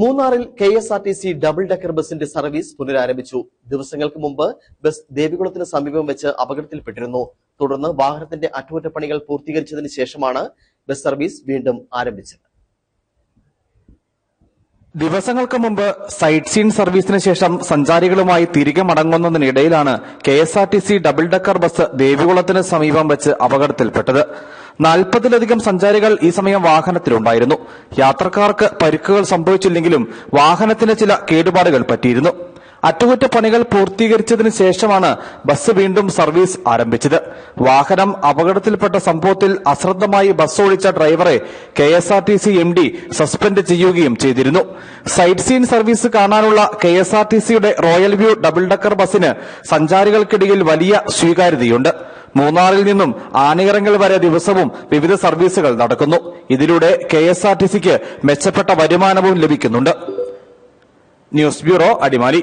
മൂന്നാറിൽ K S R T C double decker ബസിന്റെ service പുനരാരംഭിച്ചു. ദിവസങ്ങൾക്ക് മുമ്പ് ബസ് ദേവികുളത്തിന് സമീപം വെച്ച് അപകടത്തിൽപ്പെട്ടിരുന്നു. തുടർന്ന് വാഹനത്തിന്റെ അറ്റകുറ്റപ്പണികൾ പൂർത്തീകരിച്ചതിന് ശേഷമാണ് ബസ് സർവീസ് വീണ്ടും ആരംഭിച്ചത്. ദിവസങ്ങൾക്ക് മുമ്പ് സൈറ്റ് സീൻ സർവീസിന് ശേഷം സഞ്ചാരികളുമായി തിരികെ മടങ്ങുന്നതിനിടയിലാണ് K S R T C double decker bus ദേവികുളത്തിന് സമീപം വെച്ച് അപകടത്തിൽപ്പെട്ടത്. നാൽപ്പതിലധികം സഞ്ചാരികൾ ഈ സമയം വാഹനത്തിലുണ്ടായിരുന്നു. യാത്രക്കാർക്ക് പരിക്കുകൾ സംഭവിച്ചില്ലെങ്കിലും വാഹനത്തിന് ചില കേടുപാടുകൾ പറ്റിയിരുന്നു. അറ്റകുറ്റപ്പണികൾ പൂർത്തീകരിച്ചതിന് ശേഷമാണ് ബസ് വീണ്ടും സർവീസ് ആരംഭിച്ചത്. വാഹനം അപകടത്തിൽപ്പെട്ട സംഭവത്തിൽ അശ്രദ്ധമായി ബസ് ഓടിച്ച ഡ്രൈവറെ K S R T C M D suspend ചെയ്യുകയും ചെയ്തിരുന്നു. സൈറ്റ് സീൻ സർവീസ് കാണാനുള്ള കെ എസ് ആർ ടി സിയുടെ റോയൽ വ്യൂ ഡബിൾ ഡക്കർ ബസിന് സഞ്ചാരികൾക്കിടയിൽ വലിയ സ്വീകാര്യതയുണ്ട്. മൂന്നാറിൽ നിന്നും ആനയിറങ്ങൽ വരെ ദിവസവും വിവിധ സർവീസുകൾ നടക്കുന്നു. ഇതിലൂടെ കെ എസ് ആർ ടി സിക്ക് മെച്ചപ്പെട്ട വരുമാനവും ലഭിക്കുന്നുണ്ട്. News bureau Adimali.